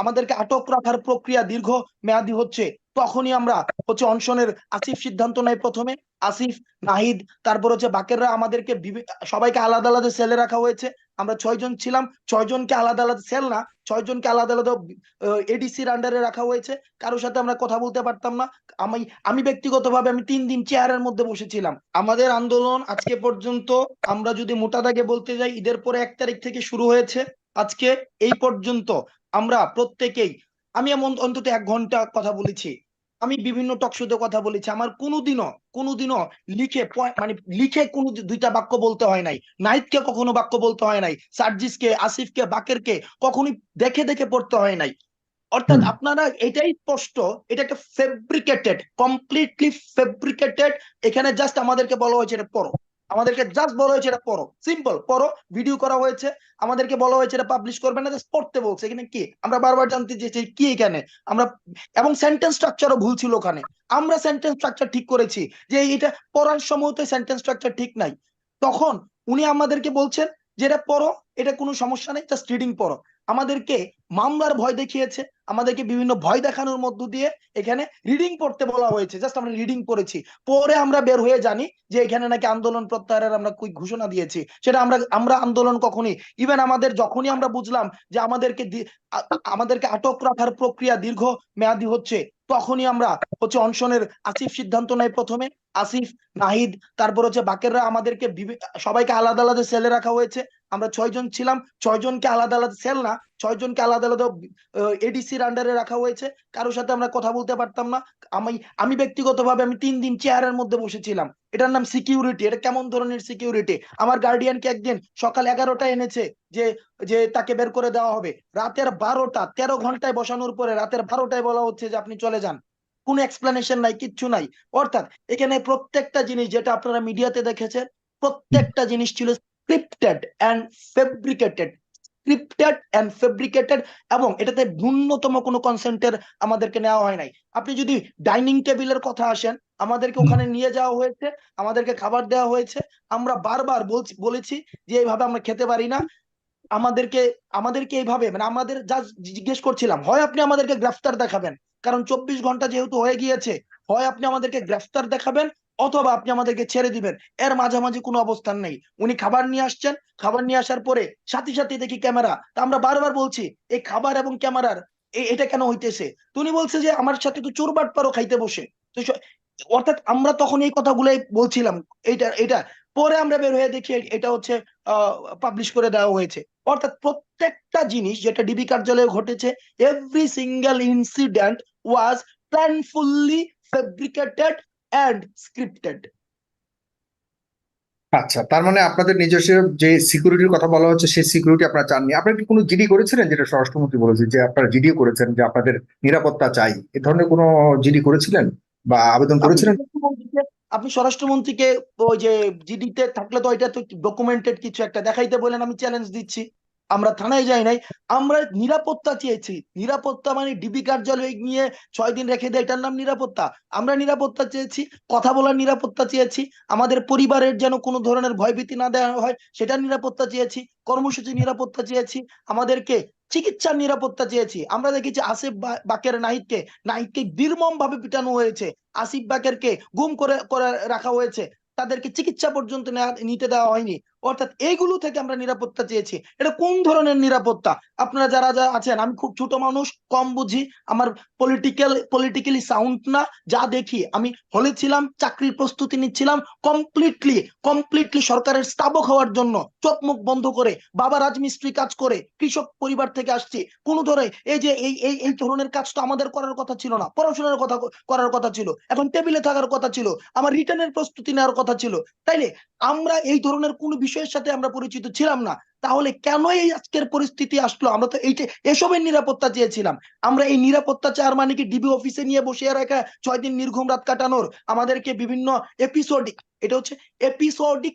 আমাদেরকে আটক রাখার প্রক্রিয়া দীর্ঘ মেয়াদী হচ্ছে। তখনই আমরা হচ্ছে অনশনের আসিফ সিদ্ধান্ত নেয় প্রথমে। আসিফ, নাহিদ, তারপর হচ্ছে বাকেররা আমাদেরকে সবাইকে আলাদা আলাদা সেলে রাখা হয়েছে। আমরা ছয়জন ছিলাম। ছয়জনকে আলাদা আলাদা সেল না ছয়জনকে আলাদা আলাদা এডিসির আন্ডারে রাখা হয়েছে। কারোর সাথে আমরা কথা বলতে পারতাম না। আমি আমি ব্যক্তিগতভাবে আমি তিন দিন চেয়ারের মধ্যে বসেছিলাম। আমাদের আন্দোলন আজকে পর্যন্ত আমরা যদি মোটা দাগে বলতে যাই, ঈদের পরে এক তারিখ থেকে শুরু হয়েছে। আজকে এই পর্যন্ত আমরা প্রত্যেকেই আমি এমন অন্তত এক ঘণ্টা কথা বলেছি আমি বিভিন্ন টকশোতে কথা বলেছি আমার কোনোদিনও কোনোদিনও লিখে মানে লিখে কোনো দুইটা বাক্য বলতে হয় নাই নাইটকে কখনো বাক্য বলতে হয় নাই সার্জিসকে আসিফকে বাকেরকে কখনোই দেখে দেখে পড়তে হয় নাই। অর্থাৎ আপনারা এটাই স্পষ্ট এটা একটা ফেব্রিকেটেড কমপ্লিটলি ফেব্রিকেটেড এখানে জাস্ট আমাদেরকে বলা হয়েছে এটা পড়ো। আমাদেরকে জাস্ট বলা হয়েছে এটা পড়ো। সিম্পল পড়ো ভিডিও করা হয়েছে। আমাদেরকে বলা হয়েছে এটা পাবলিশ করবে না জাস্ট পড়তে বলছে। এখানে কি? আমরা বারবার জানতে চেয়েছি কি এখানে? আমরা, এবং সেন্টেন্স স্ট্রাকচারও ভুল ছিল ওখানে। আমরা সেন্টেন্স স্ট্রাকচার ঠিক করেছি যে এটা পড়ার সময় তো সেন্টেন্স স্ট্রাকচার ঠিক নাই। তখন উনি আমাদেরকে বলছেন যে এটা পড়ো, এটা কোনো সমস্যা নেই জাস্ট রিডিং পড়ো। আমাদেরকে মামলার ভয় দেখিয়েছে, আমাদেরকে বিভিন্ন ভয় দেখানোর মধ্য দিয়ে এখানে রিডিং পড়তে বলা হয়েছে। জাস্ট আমরা রিডিং পড়েছি। পরে আমরা বের হয়ে জানি যে এখানে নাকি আন্দোলন প্রত্যাহারের আমরা কুই ঘোষণা দিয়েছি। সেটা আমরা আমরা আন্দোলন কখনই ইভেন আমাদের যখনই আমরা বুঝলাম যে আমাদেরকে আমাদেরকে আটক রাখার প্রক্রিয়া দীর্ঘ মেয়াদি হচ্ছে, তখনই আমরা হচ্ছে অনশনের আসিফ সিদ্ধান্ত নেয় প্রথমে। আসিফ, নাহিদ, তারপর হচ্ছে বাকেররা আমাদেরকে সবাইকে আলাদা আলাদা সেলে রাখা হয়েছে। আমরা ছয়জন ছিলাম ছয়জনকে আলাদা আলাদা সেল না ছয়জনকে আলাদা আলাদা এডিসির আন্ডারে রাখা হয়েছে। কারোর সাথে আমরা কথা বলতে পারতাম না। আমি আমি ব্যক্তিগতভাবে আমি তিন দিন চেয়ারের মধ্যে বসেছিলাম। এটার নাম সিকিউরিটি এটা কেমন ধরনের সিকিউরিটি আমার গার্ডিয়ানকে একদিন সকাল এগারোটা এনেছে যে যে তাকে বের করে দেওয়া হবে। রাতের বারোটা, তেরো ঘন্টায় বসানোর পরে রাতের বারোটায় বলা হচ্ছে যে আপনি চলে যান। কোনো এক্সপ্লেনেশন নাই, কিচ্ছু নাই। অর্থাৎ এখানে প্রত্যেকটা জিনিস যেটা আপনারা মিডিয়াতে দেখেছেন, প্রত্যেকটা জিনিস ছিল scripted and fabricated scripted and fabricated এবং এটাতে ন্যূনতম কোনো কনসেন্টের আমাদেরকে নেওয়া হয় নাই। আপনি যদি ডাইনিং টেবিলের কথা আসেন আমাদেরকে ওখানে নিয়ে যাওয়া হয়েছে আমাদেরকে খাবার দেওয়া হয়েছে আমরা বারবার বলছি বলেছি যে এইভাবে আমরা খেতে পারি না। আমাদেরকে আমাদেরকে এইভাবে মানে আমাদের যা জিজ্ঞেস করছিলাম হয় আপনি আমাদেরকে গ্রেফতার দেখাবেন? কারণ চব্বিশ ঘণ্টা যেহেতু হয়ে গিয়েছে হয় আপনি আমাদেরকে গ্রেফতার দেখাবেন? অথবা আপনি আমাদেরকে ছেড়ে দিবেন। এর মাঝামাঝি কোনো অবস্থান নেই। উনি খাবার নিয়ে আসছেন। খাবার নিয়ে আসার পরে সাথে সাথে দেখি ক্যামেরা। তা আমরা বারবার বলছি এই খাবার এবং ক্যামেরার এটা কেন হইতেছে? তো উনি বলছে যে, আমার সাথে তো চোর বাটপারও খাইতে বসে। তো অর্থাৎ আমরা তখন এই কথাগুলোই বলছিলাম। এটা এটা পরে আমরা বের হয়ে দেখি এটা হচ্ছে পাবলিশ করে দেওয়া হয়েছে। অর্থাৎ প্রত্যেকটা জিনিস যেটা ডিবি কার্যালয়ে ঘটেছে every single incident was planfully fabricated and scripted আচ্ছা তার মানে আপনাদের নিজস্ব যে সিকিউরিটির কথা বলা হচ্ছে সেই সিকিউরিটি আপনারা চাননি। আপনারা কি কোনো জিডি করেছিলেন যেটা স্বরাষ্ট্রমন্ত্রী বলেছে যে আপনারা জিডিও করেছেন যে আপনাদের নিরাপত্তা চাই? এ ধরনের কোনো জিডি করেছিলেন বা আবেদন করেছিলেন? আপনি স্বরাষ্ট্রমন্ত্রীকে ওই যে জিডিতে থাকলে তো এটা তো ডকুমেন্টেড কিছু একটা দেখাইতে বলেন আমি চ্যালেঞ্জ দিচ্ছি। আমরা থানায় যাই নাই আমরা নিরাপত্তা চেয়েছি। নিরাপত্তা মানে ডিবি কার্যালয়ে নিয়ে ছয় দিন রেখে দেয়, এটার নাম নিরাপত্তা। আমরা নিরাপত্তা চেয়েছি, কথা বলার নিরাপত্তা চেয়েছি, আমাদের পরিবারের যেন কোনো ধরনের ভয়ভীতি না দেওয়া হয়, সেটার নিরাপত্তা চেয়েছি, কর্মসূচি নিরাপত্তা চেয়েছি, আমাদেরকে চিকিৎসার নিরাপত্তা চেয়েছি। আমরা দেখেছি আসিফ বাকের নাহিদকে নাহিদকে নির্মম ভাবে পিটানো হয়েছে। আসিফ বাকেরকে গুম করে রাখা হয়েছে। তাদেরকে চিকিৎসা পর্যন্ত নিতে দেওয়া হয়নি। অর্থাৎ এইগুলো থেকে আমরা নিরাপত্তা চেয়েছি। এটা কোন ধরনের নিরাপত্তা? আপনারা যারা যারা আছেন, আমি খুব ছোট মানুষ, কম বুঝি, আমার পলিটিক্যাল পলিটিক্যালি সাউন্ড না, যা দেখি, আমি হলে ছিলাম, চাকরির প্রস্তুতি নিচ্ছিলাম কমপ্লিটলি কমপ্লিটলি সরকারের স্তাবক হওয়ার জন্য, চোখ বন্ধ করে, বাবা রাজমিস্ত্রি কাজ করে, কৃষক পরিবার থেকে আসছি, কোন ধরে এই যে এই এই এই ধরনের কাজ তো আমাদের করার কথা ছিল না, পড়াশোনার কথা করার কথা ছিল, এখন টেবিলে থাকার কথা ছিল, আমার রিটার্নের প্রস্তুতি নেওয়ার কথা ছিল, তাইলে আমরা এই ধরনের কোন বিষয়ের সাথে আমরা পরিচিত ছিলাম না, তাহলে কেন এই আজকের পরিস্থিতি আসলো? আমরা তো এই এসবের নিরাপত্তা চেয়েছিলাম। আমরা এই নিরাপত্তা চার মানে কি ডিবি অফিসে নিয়ে বসে রাখা, ছয় দিন নির্ঘুম রাত কাটানোর? আমাদেরকে বিভিন্ন এপিসোডিক এটা হচ্ছে এপিসোডিক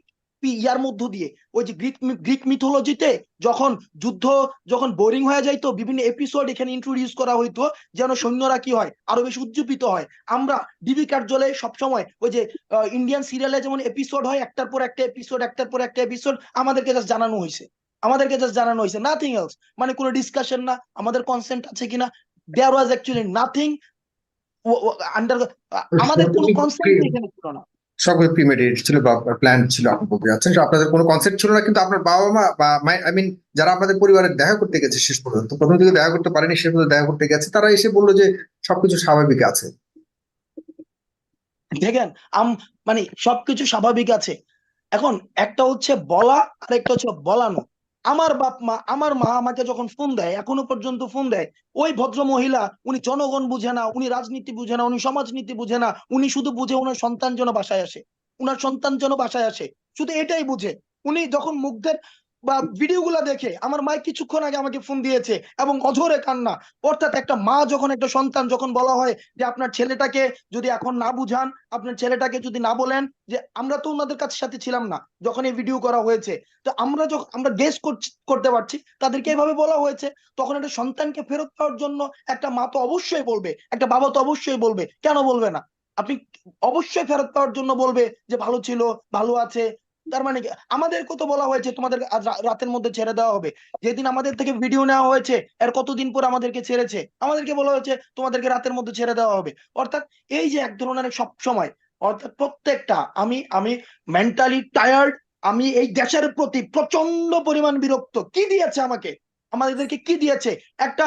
ইয়ার মধ্য দিয়ে। ওই যে গ্রিক গ্রিক মিথোলজিতে যখন যুদ্ধ, যখন বোরিং হয়ে যাইতো, বিভিন্ন এপিসোড এখানে ইন্ট্রোডিউস করা হইতো, যেন সৈন্যরা কি হয়, আরও বেশি উজ্জীবিত হয়। আমরা ডিবি কার্যালয়ে সবসময় ওই যে ইন্ডিয়ান সিরিয়ালে যেমন এপিসোড হয়, একটার পর একটা এপিসোড একটার পর একটা এপিসোড আমাদেরকে জাস্ট জানানো হয়েছে আমাদেরকে জাস্ট জানানো হয়েছে নাথিং এলস মানে কোনো ডিসকাশন না, আমাদের কনসেন্ট আছে কিনা there was actually nothing under আমাদের কোনো কনসেন্ট এখানে ছিল না। সব প্রিমেডিটেড ছিল বা প্ল্যান ছিল আপনি বলতে আপনাদের কোনো কনসেপ্ট ছিল না, কিন্তু আপনার বাবা মা বা আই মিন যারা আপনাদের পরিবারের দেখা করতে গেছে শেষ পর্যন্ত, প্রথম দিকে দেখা করতে পারেনি, শেষ পর্যন্ত দেখা করতে গেছে, তারা এসে বলল যে সবকিছু স্বাভাবিক আছে। দেখেন, আম মানে সবকিছু স্বাভাবিক আছে। এখন একটা হচ্ছে বলা আর একটা হচ্ছে বলানো। আমার বাপ মা, আমার মা আমাকে যখন ফোন দেয়, এখনও পর্যন্ত ফোন দেয়, ওই ভদ্র মহিলা, উনি জনগণ বুঝে না, উনি রাজনীতি বুঝে না, উনি সমাজনীতি বুঝে না, উনি শুধু বুঝে ওনার সন্তান যেন বাসায় আসে, উনার সন্তান যেন বাসায় আসে, শুধু এটাই বুঝে। উনি যখন মুখদের বা ভিডিও গুলা দেখে আমার মা কিছুক্ষণ আগে আমাকে ফোন দিয়েছে এবং অঝরে কান্না। অর্থাৎ একটা মা যখন, একটা সন্তান যখন বলা হয় যে আপনার ছেলেটাকে যদি এখন না বুঝান, আপনার ছেলেটাকে যদি না বলেন যে আমরা তো ওনাদের কাছে সাথে ছিলাম না যখন এই ভিডিও করা হয়েছে। তো আমরা যখন আমরা গেস করতে পারছি, তাদেরকে এভাবে বলা হয়েছে। তখন একটা সন্তানকে ফেরত পাওয়ার জন্য একটা মা তো অবশ্যই বলবে, একটা বাবা তো অবশ্যই বলবে, কেন বলবে না? আপনি অবশ্যই ফেরত পাওয়ার জন্য বলবে যে ভালো ছিল, ভালো আছে তার মানে কি? আমাদেরকে তো বলা হয়েছে তোমাদের রাতের মধ্যে ছেড়ে দেওয়া হবে। যেদিন আমাদের থেকে ভিডিও নেওয়া হয়েছে, এর কতদিন পর আমাদেরকে ছেড়েছে? আমাদেরকে বলা হয়েছে তোমাদেরকে রাতের মধ্যে ছেড়ে দেওয়া হবে। অর্থাৎ এই যে এক ধরনের সব সময়, অর্থাৎ প্রত্যেকটা, আমি আমি মেন্টালি টায়ার্ড আমি এই দেশের প্রতি প্রচণ্ড পরিমাণ বিরক্ত। কি দিয়েছে আমাকে? আমাদেরকে কি দিয়েছে? একটা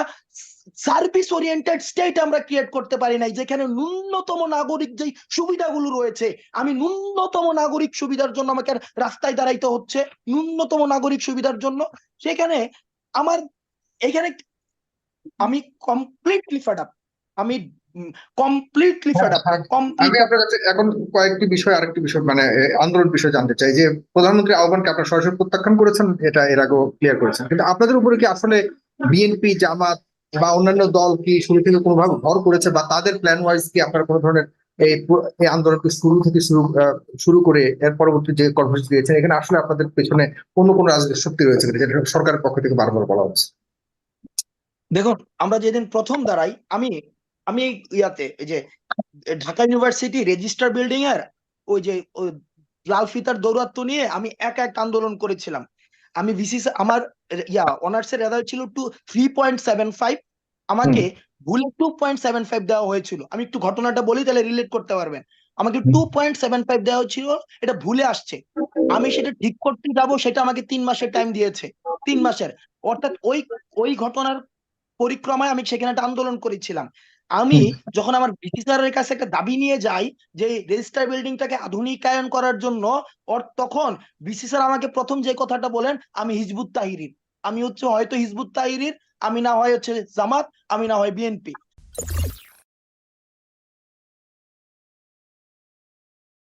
সার্ভিস ওরিয়েন্টেড স্টেট আমরা ক্রিয়েট করতে পারি নাই, যেখানে ন্যূনতম নাগরিক যেই সুবিধাগুলো রয়েছে, আমি ন্যূনতম নাগরিক সুবিধার জন্য আমাকে রাস্তায় দাঁড়াইতে হচ্ছে, ন্যূনতম নাগরিক সুবিধার জন্য। সেখানে আমার, এখানে আমি কমপ্লিটলি ফেড আপ আমি কমপ্লিটলি ফেড আপ আমি আপনার কাছে এখন কয়েকটি বিষয় আরেকটি বিষয় মানে আন্দোলন বিষয় জানতে চাই। যে প্রধানমন্ত্রী আহ্বানকে আপনার সরাসরি প্রত্যাখ্যান করেছেন এটা এর আগেও ক্লিয়ার করেছেন। কিন্তু আপনাদের উপরে কি আসলে বিএনপি জামাত বা অন্যান্য দল কি শুরু থেকে কোনোভাবে ভর করেছে বা তাদের প্ল্যান ওয়াইজ কি আপনারা কোনো ধরনের এই আন্দোলনকে শুরু থেকে শুরু শুরু করে এর পরবর্তী যে কর্মসূচি দিয়েছেন এখানে আসলে আপনাদের পেছনে অন্য কোনো রাজনৈতিক শক্তি রয়েছে যেটা সরকারের পক্ষ থেকে বারবার বলা হচ্ছে? দেখুন আমরা যেদিন প্রথম দাঁড়াই আমি আমি এই ইয়াতে এই যে ঢাকা ইউনিভার্সিটি রেজিস্টার বিল্ডিং এর ওই যে লাল ফিতার দৌরাত্ম নিয়ে আমি এক এক আন্দোলন করেছিলাম। আমি ভিসি আমার ইয়া অনার্স এর রেজাল্ট ছিল two three point seven five আমাকে ভুলে টু পয়েন্ট সেভেন ফাইভ দেওয়া হয়েছিল। আমি একটু ঘটনাটা বলি তাহলে রিলেট করতে পারবেন। আমাকে টু পয়েন্ট সেভেন ফাইভ দেওয়া হয়েছিল এটা ভুলে আসছে। আমি সেটা ঠিক করতে যাব সেটা আমাকে তিন মাসের টাইম দিয়েছে। তিন মাসের। অর্থাৎ ওই ওই ঘটনার পরিক্রমায় আমি সেখানে একটা আন্দোলন করেছিলাম। আমি যখন আমার ভিসি স্যারের কাছে একটা দাবি নিয়ে যাই যে রেজিস্টার বিল্ডিংটাকে আধুনিকায়ন করার জন্য, ওর তখন ভিসি স্যার আমাকে প্রথম যে কথাটা বলেন, আমি হিজবুত তাহিরির। আমি হচ্ছে হয়তো হিজবুত তাহিরির, আমি না হয় হচ্ছে জামাত, আমি না হয় বিএনপি